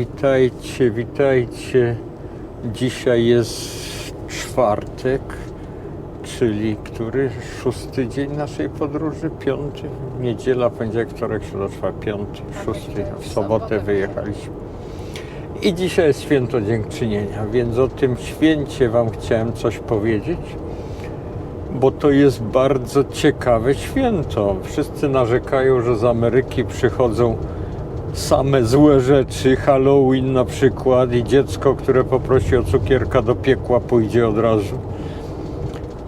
Witajcie, witajcie. Dzisiaj jest czwartek, czyli który? Szósty dzień naszej podróży? Piąty? Niedziela, poniedziałek, wtorek, środa, czwartek, piąty, szósty. W sobotę wyjechaliśmy. I dzisiaj jest święto dziękczynienia, więc o tym święcie Wam chciałem coś powiedzieć, bo to jest bardzo ciekawe święto. Wszyscy narzekają, że z Ameryki przychodzą same złe rzeczy, Halloween na przykład i dziecko, które poprosi o cukierka do piekła pójdzie od razu.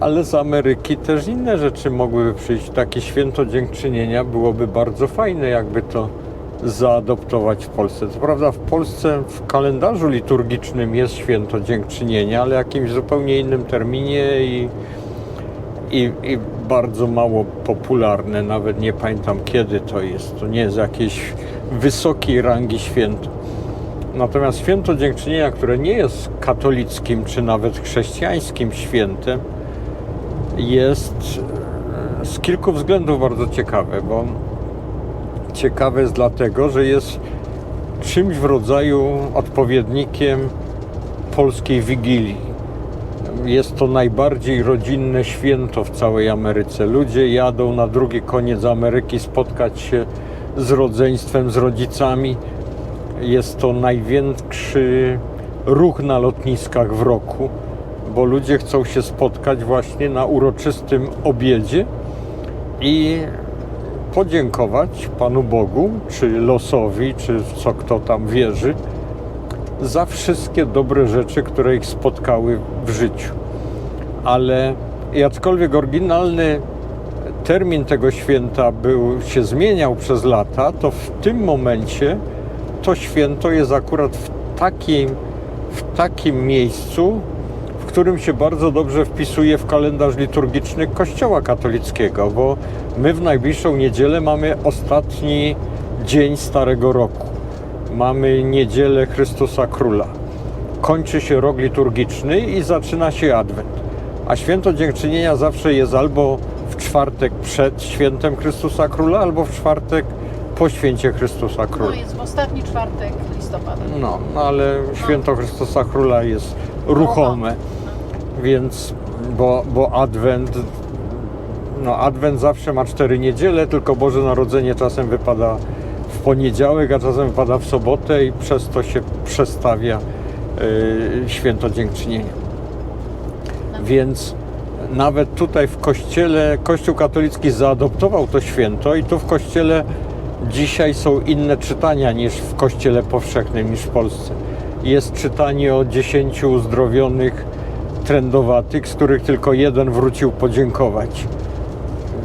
Ale z Ameryki też inne rzeczy mogłyby przyjść. Takie święto dziękczynienia byłoby bardzo fajne, jakby to zaadoptować w Polsce. Co prawda w Polsce w kalendarzu liturgicznym jest święto dziękczynienia, ale jakimś zupełnie innym terminie i, i, i bardzo mało popularne. Nawet nie pamiętam kiedy to jest. To nie jest jakieś wysokiej rangi święto. Natomiast święto dziękczynienia, które nie jest katolickim czy nawet chrześcijańskim świętem, jest e, z kilku względów bardzo ciekawe, bo ciekawe jest dlatego, że jest czymś w rodzaju odpowiednikiem polskiej Wigilii. Jest to najbardziej rodzinne święto w całej Ameryce. Ludzie jadą na drugi koniec Ameryki spotkać się z rodzeństwem, z rodzicami. Jest to największy ruch na lotniskach w roku, bo ludzie chcą się spotkać właśnie na uroczystym obiedzie i podziękować Panu Bogu, czy losowi, czy w co kto tam wierzy, za wszystkie dobre rzeczy, które ich spotkały w życiu. Ale jakkolwiek oryginalny termin tego święta był, się zmieniał przez lata, to w tym momencie to święto jest akurat w takim, w takim miejscu, w którym się bardzo dobrze wpisuje w kalendarz liturgiczny Kościoła katolickiego, bo my w najbliższą niedzielę mamy ostatni dzień Starego Roku. Mamy niedzielę Chrystusa Króla. Kończy się rok liturgiczny i zaczyna się Adwent. A święto dziękczynienia zawsze jest albo w czwartek przed świętem Chrystusa Króla, albo w czwartek po święcie Chrystusa Króla. No jest w ostatni czwartek listopada. No, no ale święto Chrystusa Króla jest ruchome, więc, bo, bo Adwent, no Adwent zawsze ma cztery niedziele, tylko Boże Narodzenie czasem wypada poniedziałek, a czasem wypada w sobotę i przez to się przestawia y, święto dziękczynienia. Więc nawet tutaj w kościele, Kościół katolicki zaadoptował to święto i tu w kościele dzisiaj są inne czytania niż w kościele powszechnym, niż w Polsce. Jest czytanie o dziesięciu uzdrowionych trędowatych, z których tylko jeden wrócił podziękować.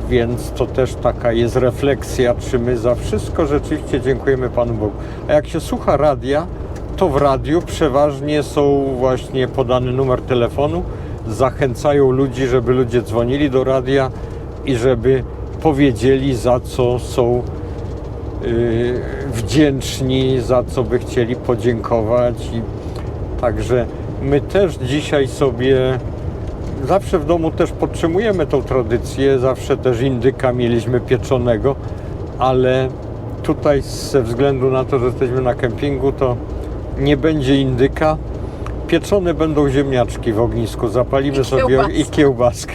Więc to też taka jest refleksja, czy my za wszystko rzeczywiście dziękujemy Panu Bogu. A jak się słucha radia, to w radiu przeważnie są właśnie podany numer telefonu, zachęcają ludzi, żeby ludzie dzwonili do radia i żeby powiedzieli za co są yy, wdzięczni, za co by chcieli podziękować. I także my też dzisiaj sobie zawsze w domu też podtrzymujemy tą tradycję, zawsze też indyka mieliśmy pieczonego, ale tutaj ze względu na to, że jesteśmy na kempingu, to nie będzie indyka. Pieczone będą ziemniaczki w ognisku, zapalimy I sobie i kiełbaskę.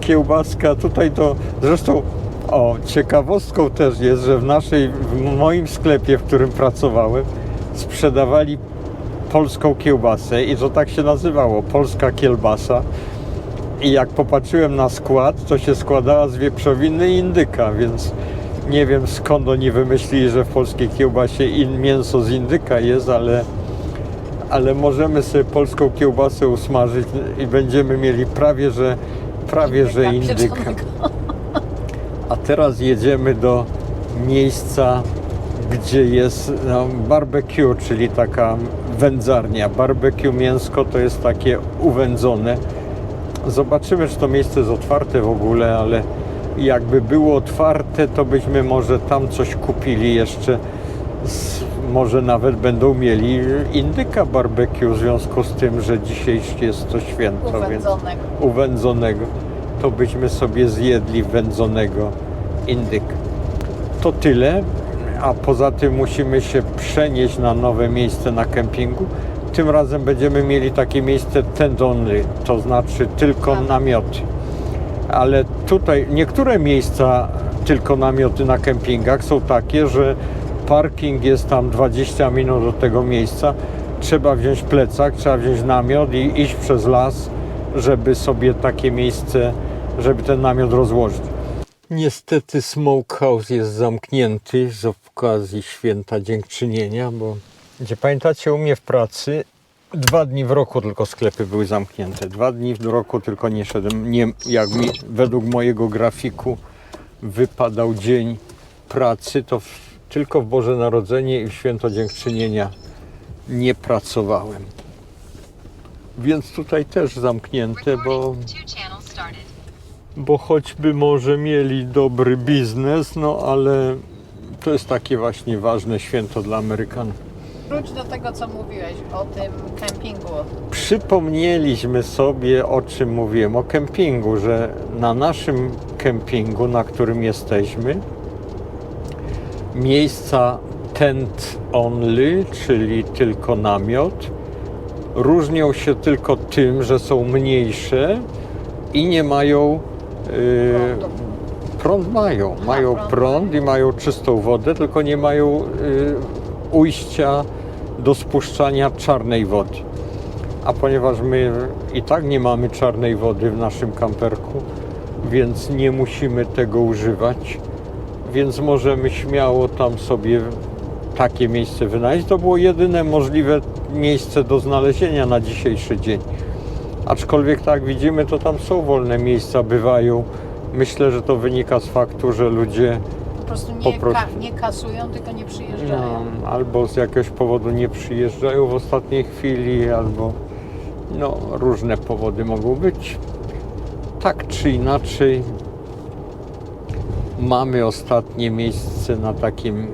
Kiełbaska tutaj to zresztą o, ciekawostką też jest, że w naszej, w moim sklepie, w którym pracowałem, sprzedawali polską kiełbasę i to tak się nazywało, polska kielbasa. I jak popatrzyłem na skład, to się składała z wieprzowiny i indyka, więc nie wiem skąd oni wymyślili, że w polskiej kiełbasie in, mięso z indyka jest, ale, ale możemy sobie polską kiełbasę usmażyć i będziemy mieli prawie, że prawie, że Indyka. A teraz jedziemy do miejsca, gdzie jest no, barbecue, czyli taka wędzarnia. Barbecue mięsko to jest takie uwędzone. Zobaczymy, czy to miejsce jest otwarte w ogóle, ale jakby było otwarte, to byśmy może tam coś kupili jeszcze. Może nawet będą mieli indyka barbecue w związku z tym, że dzisiaj jest to święto. Więc Uwędzonego. uwędzonego, to byśmy sobie zjedli wędzonego indyka. To tyle, a poza tym musimy się przenieść na nowe miejsce na kempingu. Tym razem będziemy mieli takie miejsce tent only, to znaczy tylko namioty. Ale tutaj niektóre miejsca, tylko namioty na kempingach są takie, że parking jest tam 20 minut do tego miejsca. Trzeba wziąć plecak, trzeba wziąć namiot i iść przez las, żeby sobie takie miejsce, żeby ten namiot rozłożyć. Niestety Smokehouse jest zamknięty z okazji święta dziękczynienia, bo gdzie pamiętacie u mnie w pracy dwa dni w roku tylko sklepy były zamknięte. Dwa dni w roku tylko nie szedłem. Nie, jak mi według mojego grafiku wypadał dzień pracy, to w, tylko w Boże Narodzenie i w święto dziękczynienia nie pracowałem. Więc tutaj też zamknięte, bo bo choćby może mieli dobry biznes, no ale to jest takie właśnie ważne święto dla Amerykanów. Wróć do tego, co mówiłeś o tym kempingu. Przypomnieliśmy sobie, o czym mówiłem, o kempingu, że na naszym kempingu, na którym jesteśmy, miejsca tent only, czyli tylko namiot, różnią się tylko tym, że są mniejsze i nie mają yy. Prąd mają, Aha, mają prąd prąd i mają czystą wodę, tylko nie mają y, ujścia do spuszczania czarnej wody. A ponieważ my i tak nie mamy czarnej wody w naszym kamperku, więc nie musimy tego używać, więc możemy śmiało tam sobie takie miejsce wynaleźć. To było jedyne możliwe miejsce do znalezienia na dzisiejszy dzień. Aczkolwiek tak widzimy, to tam są wolne miejsca, bywają. Myślę, że to wynika z faktu, że ludzie prostu Po nie, prostu. Ka- nie kasują, tylko nie przyjeżdżają. no, albo z jakiegoś powodu nie przyjeżdżają w ostatniej chwili, albo no, różne powody mogą być. Tak czy inaczej, mamy ostatnie miejsce na takim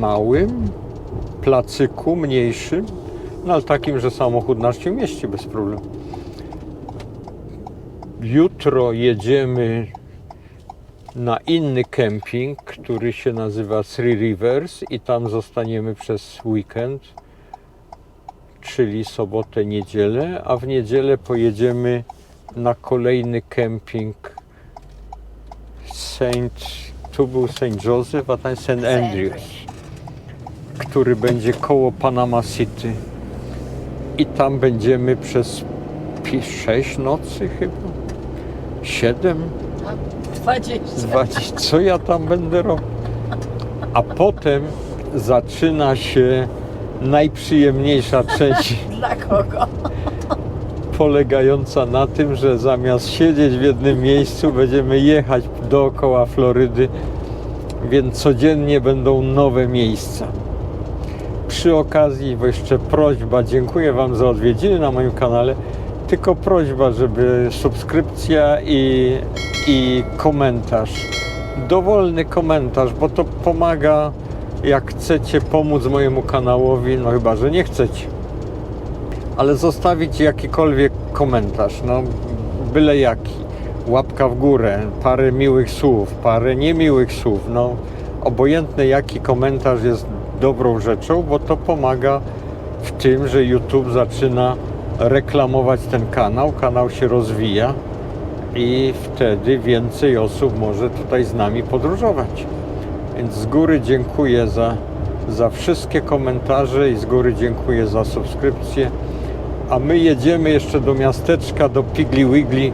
małym placyku, mniejszym, no ale takim, że samochód nasz się mieści bez problemu. Jutro jedziemy na inny kemping, który się nazywa Three Rivers i tam zostaniemy przez weekend, czyli sobotę, niedzielę, a w niedzielę pojedziemy na kolejny kemping Saint, tu był Saint Joseph, a tam Saint Andrews, który będzie koło Panama City. I tam będziemy przez 6 nocy chyba, 7 20. Zobaczyć, co ja tam będę robił. A potem zaczyna się najprzyjemniejsza część, Dla kogo? polegająca na tym, że zamiast siedzieć w jednym miejscu, będziemy jechać dookoła Florydy, więc codziennie będą nowe miejsca. Przy okazji jeszcze prośba, dziękuję Wam za odwiedziny na moim kanale, tylko prośba, żeby subskrypcja i, i komentarz, dowolny komentarz, bo to pomaga, jak chcecie pomóc mojemu kanałowi, no chyba, że nie chcecie, ale zostawić jakikolwiek komentarz, no byle jaki, łapka w górę, parę miłych słów, parę niemiłych słów, no. Obojętny jaki komentarz jest dobrą rzeczą, bo to pomaga w tym, że YouTube zaczyna reklamować ten kanał, kanał się rozwija i wtedy więcej osób może tutaj z nami podróżować. Więc z góry dziękuję za, za wszystkie komentarze i z góry dziękuję za subskrypcję. A my jedziemy jeszcze do miasteczka, do Piggly Wiggly.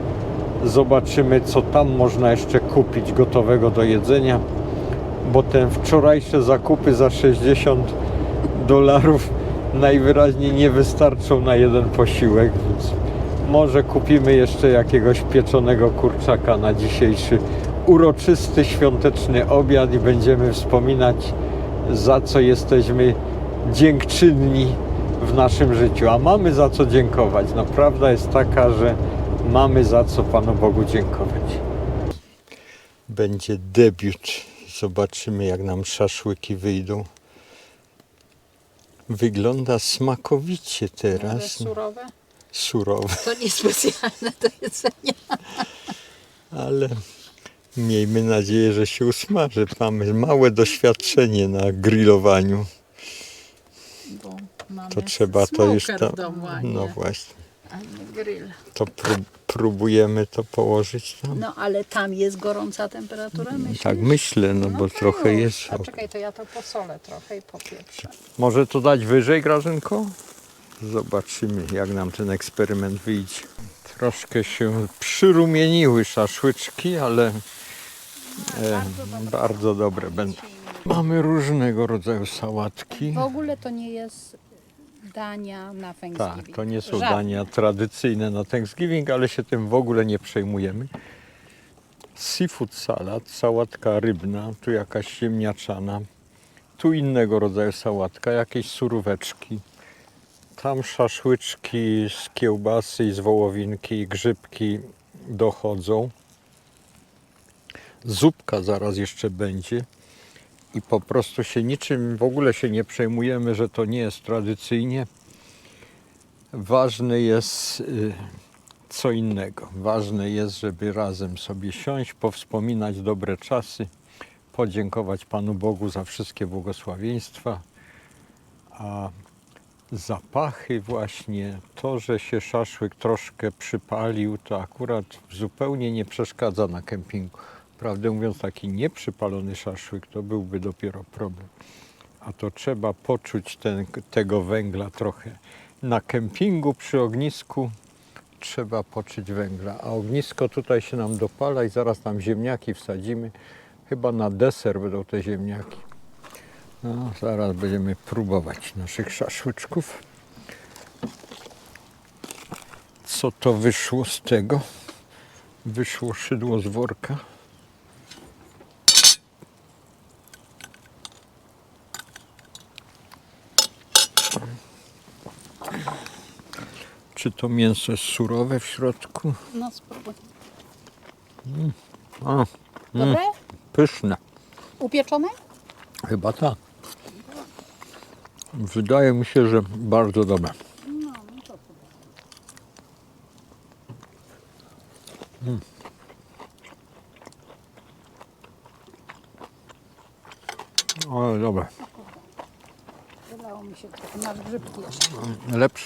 Zobaczymy, co tam można jeszcze kupić gotowego do jedzenia, bo te wczorajsze zakupy za 60 dolarów najwyraźniej nie wystarczą na jeden posiłek, więc może kupimy jeszcze jakiegoś pieczonego kurczaka na dzisiejszy uroczysty świąteczny obiad i będziemy wspominać, za co jesteśmy dziękczynni w naszym życiu. A mamy za co dziękować. No, prawda jest taka, że mamy za co Panu Bogu dziękować. Będzie debiut. Zobaczymy, jak nam szaszłyki wyjdą. Wygląda smakowicie Ale teraz. surowe? Surowe. To niespecjalne do jedzenia. ale Miejmy nadzieję, że się usmaży. Mamy małe doświadczenie na grillowaniu. Bo mamy To trzeba to już smoker tam. w domu, a nie, No właśnie. a nie grill. To prób, próbujemy to położyć tam. No ale tam jest gorąca temperatura, myślisz? Tak myślę, no bo to trochę już. jest. A czekaj, to ja to posolę trochę i popieprzę. Może to dać wyżej, Grażynko? Zobaczymy, jak nam ten eksperyment wyjdzie. Troszkę się przyrumieniły szaszłyczki, ale e, bardzo dobre będą. Mamy różnego rodzaju sałatki. W ogóle to nie jest dania na Thanksgiving. Tak, to nie są Żadne. dania tradycyjne na Thanksgiving, ale się tym w ogóle nie przejmujemy. Seafood salad, sałatka rybna, tu jakaś ziemniaczana, tu innego rodzaju sałatka, jakieś suróweczki, tam szaszłyczki z kiełbasy i z wołowinki i grzybki dochodzą. Zupka zaraz jeszcze będzie i po prostu się niczym w ogóle się nie przejmujemy, że to nie jest tradycyjnie. Ważne jest y, co innego. Ważne jest, żeby razem sobie siąść, powspominać dobre czasy, podziękować Panu Bogu za wszystkie błogosławieństwa, a zapachy właśnie, to, że się szaszłyk troszkę przypalił, to akurat zupełnie nie przeszkadza na kempingu. Prawdę mówiąc, taki nieprzypalony szaszłyk to byłby dopiero problem. A to trzeba poczuć ten, tego węgla trochę. Na kempingu przy ognisku trzeba poczuć węgla. A ognisko tutaj się nam dopala i zaraz tam ziemniaki wsadzimy. Chyba na deser będą te ziemniaki. No, zaraz będziemy próbować naszych szaszłyczków. Co to wyszło z tego? Wyszło szydło z worka. Czy to mięso jest surowe w środku? No spróbuj. O, Dobre? pyszne. Upieczone? Chyba tak. Wydaje mi się, że bardzo dobre. No, no to Ale dobre. wydało mi się trochę. Masz grzybki jeszcze.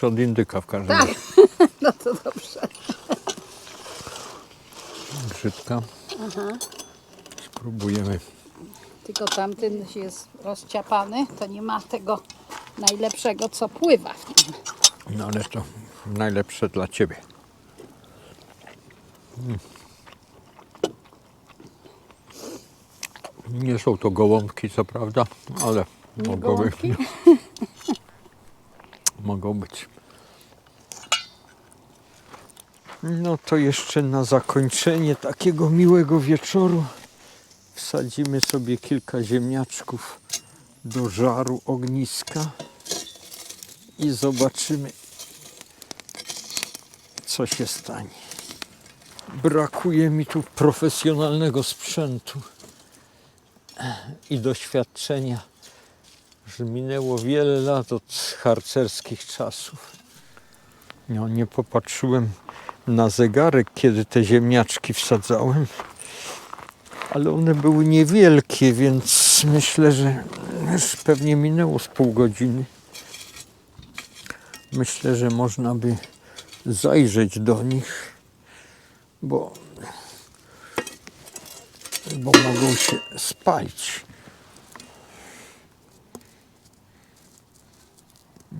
Lepsze od indyka w każdym Tak. razie. No to dobrze. Grzybka. Spróbujemy. Tylko tamten jest rozciapany, to nie ma tego najlepszego, co pływa w nim. No ale to najlepsze dla Ciebie. Mm. Nie są to gołąbki, co prawda, ale mogą być. mogą być. No to jeszcze na zakończenie takiego miłego wieczoru wsadzimy sobie kilka ziemniaczków do żaru ogniska i zobaczymy, co się stanie. Brakuje mi tu profesjonalnego sprzętu i doświadczenia, że minęło wiele lat od harcerskich czasów. No, nie popatrzyłem na zegarek, kiedy te ziemniaczki wsadzałem, ale one były niewielkie, więc myślę, że już pewnie minęło z pół godziny. Myślę, że można by zajrzeć do nich, bo, bo mogą się spalić.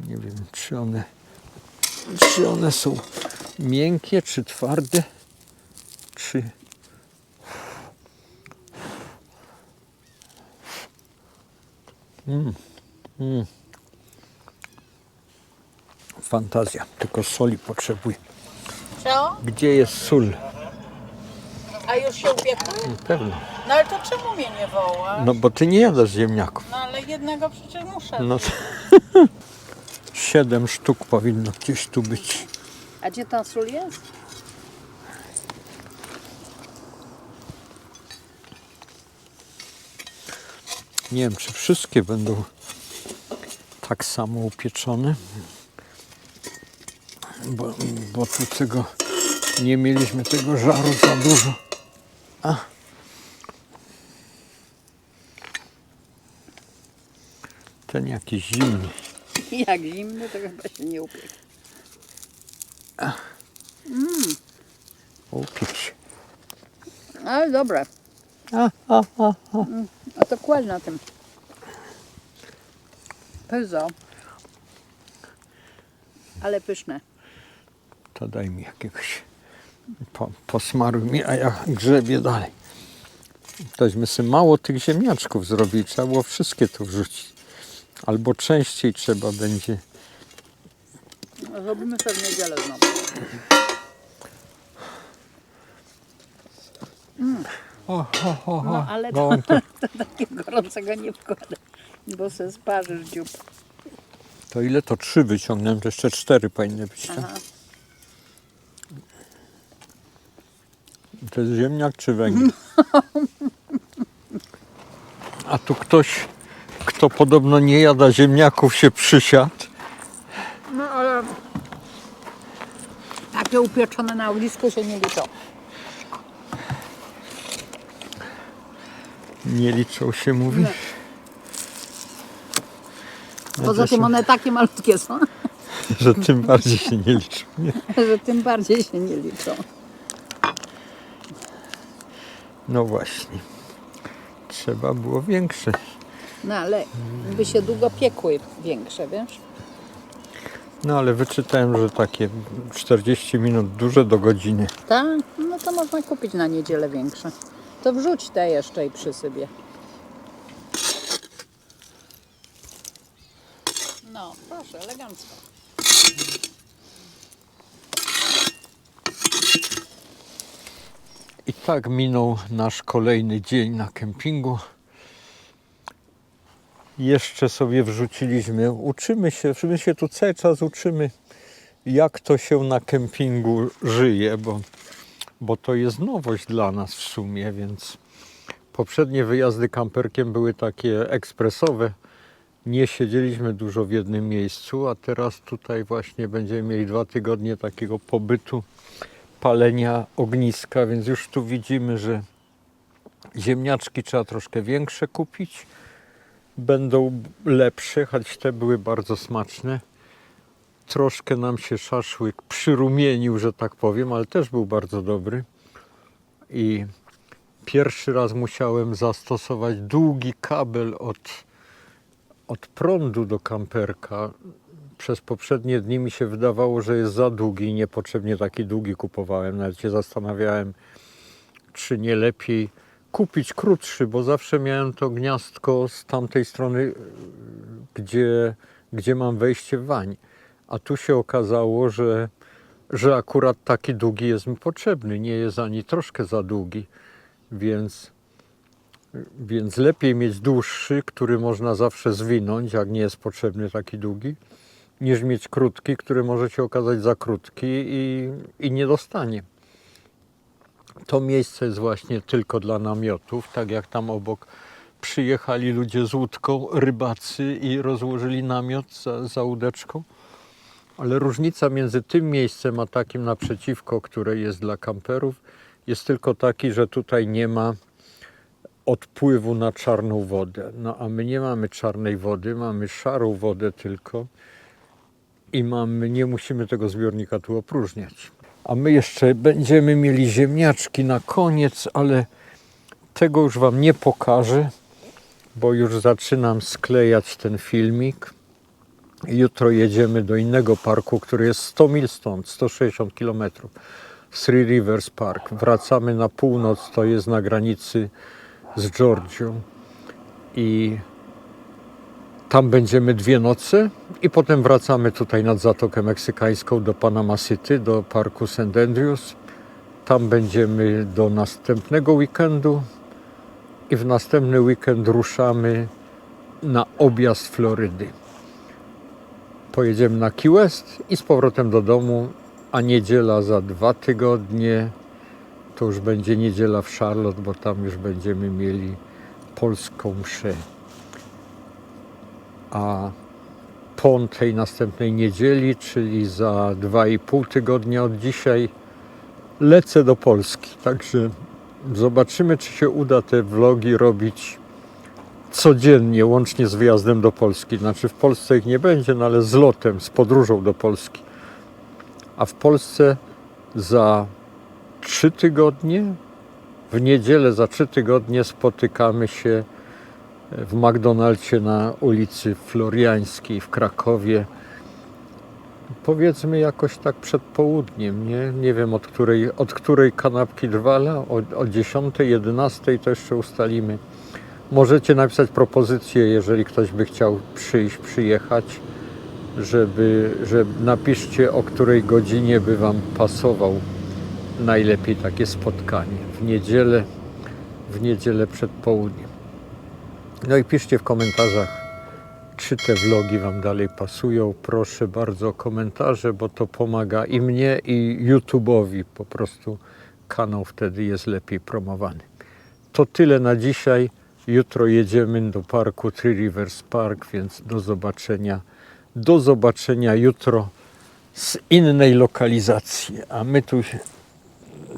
Nie wiem, czy one, czy one są miękkie, czy twarde, czy. Mm. Mm. Fantazja, tylko soli potrzebuję. Co? Gdzie jest sól? A już się upiekły? Pewno. No ale to czemu mnie nie woła? No bo ty nie jadasz ziemniaków. No ale jednego przecież muszę. No. Siedem sztuk powinno gdzieś tu być. A gdzie ten sól jest? Nie wiem, czy wszystkie będą tak samo upieczone, bo, bo tu tego nie mieliśmy tego żaru za dużo. A. Ten jakiś zimny. Jak zimny, to chyba się nie upiekł. Ale dobre. A. Mm, A to kłaść na tym. Pyzo. Ale pyszne. To daj mi jakiegoś. Po, posmaruj mi, a ja grzebię dalej. Tośmy sobie mało tych ziemniaczków zrobili. Trzeba było wszystkie tu wrzucić. Albo częściej trzeba będzie. No, Zrobimy sobie w niedzielę znowu. O, o, o, o. No ale to, to, takiego gorącego nie wkładaj, bo se sparzysz dziób. to ile to trzy wyciągnąłem, to jeszcze cztery powinny być. Tak? Aha. To jest ziemniak czy węgiel? A tu ktoś, kto podobno nie jada ziemniaków, się przysiadł. No ale takie upieczone na ognisku się nie liczą. Nie liczą się, mówi. Nie. Poza tym one takie malutkie są, Że tym bardziej się nie liczą. Nie? że tym bardziej się nie liczą. No właśnie. Trzeba było większe. No ale by się długo piekły większe, wiesz? No ale wyczytałem, że takie 40 minut duże do godziny. Tak? No to można kupić na niedzielę większe. To wrzuć te jeszcze i przysypie. No, proszę, elegancko. I tak minął nasz kolejny dzień na kempingu. Jeszcze sobie wrzuciliśmy, uczymy się, my się tu cały czas uczymy, jak to się na kempingu żyje, bo, bo to jest nowość dla nas w sumie, więc poprzednie wyjazdy kamperkiem były takie ekspresowe. Nie siedzieliśmy dużo w jednym miejscu, a teraz tutaj właśnie będziemy mieli dwa tygodnie takiego pobytu palenia ogniska, więc już tu widzimy, że ziemniaczki trzeba troszkę większe kupić. Będą lepsze, choć te były bardzo smaczne. Troszkę nam się szaszłyk przyrumienił, że tak powiem, ale też był bardzo dobry. I pierwszy raz musiałem zastosować długi kabel od, od prądu do kamperka przez poprzednie dni mi się wydawało, że jest za długi i niepotrzebnie taki długi kupowałem. Nawet się zastanawiałem, czy nie lepiej kupić krótszy, bo zawsze miałem to gniazdko z tamtej strony, gdzie, gdzie mam wejście w wań. A tu się okazało, że, że akurat taki długi jest mi potrzebny. Nie jest ani troszkę za długi, więc, więc lepiej mieć dłuższy, który można zawsze zwinąć, jak nie jest potrzebny taki długi niż mieć krótki, który może się okazać za krótki i, i nie dostanie. To miejsce jest właśnie tylko dla namiotów, tak jak tam obok przyjechali ludzie z łódką, rybacy i rozłożyli namiot za, za łódeczką. Ale różnica między tym miejscem a takim naprzeciwko, które jest dla kamperów, jest tylko taki, że tutaj nie ma odpływu na czarną wodę. No a my nie mamy czarnej wody, mamy szarą wodę tylko i mamy, nie musimy tego zbiornika tu opróżniać. A my jeszcze będziemy mieli ziemniaczki na koniec, ale tego już Wam nie pokażę, bo już zaczynam sklejać ten filmik. Jutro jedziemy do innego parku, który jest 100 mil stąd, 160 km. Three Rivers Park. Wracamy na północ, to jest na granicy z Georgią. I tam będziemy dwie noce i potem wracamy tutaj nad Zatokę Meksykańską do Panama City, do parku St. Andrews. Tam będziemy do następnego weekendu i w następny weekend ruszamy na objazd Florydy. Pojedziemy na Key West i z powrotem do domu, a niedziela za dwa tygodnie to już będzie niedziela w Charlotte, bo tam już będziemy mieli polską mszę a po tej następnej niedzieli, czyli za dwa i pół tygodnia od dzisiaj, lecę do Polski. Także zobaczymy, czy się uda te vlogi robić codziennie, łącznie z wyjazdem do Polski. Znaczy w Polsce ich nie będzie, no ale z lotem, z podróżą do Polski. A w Polsce za trzy tygodnie, w niedzielę za trzy tygodnie spotykamy się w McDonaldzie na ulicy Floriańskiej w Krakowie. Powiedzmy jakoś tak przed południem, nie? Nie wiem od której, od której kanapki drwala, o, o 10, 11 to jeszcze ustalimy. Możecie napisać propozycję, jeżeli ktoś by chciał przyjść, przyjechać, żeby, że napiszcie o której godzinie by Wam pasował najlepiej takie spotkanie. W niedzielę, w niedzielę przed południem. No i piszcie w komentarzach, czy te vlogi Wam dalej pasują. Proszę bardzo o komentarze, bo to pomaga i mnie, i YouTube'owi. Po prostu kanał wtedy jest lepiej promowany. To tyle na dzisiaj. Jutro jedziemy do parku Three Rivers Park, więc do zobaczenia. Do zobaczenia jutro z innej lokalizacji. A my tu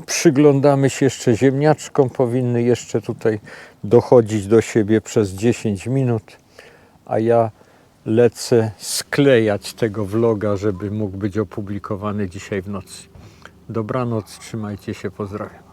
przyglądamy się jeszcze ziemniaczkom. Powinny jeszcze tutaj dochodzić do siebie przez 10 minut. A ja lecę sklejać tego vloga, żeby mógł być opublikowany dzisiaj w nocy. Dobranoc, trzymajcie się, pozdrawiam.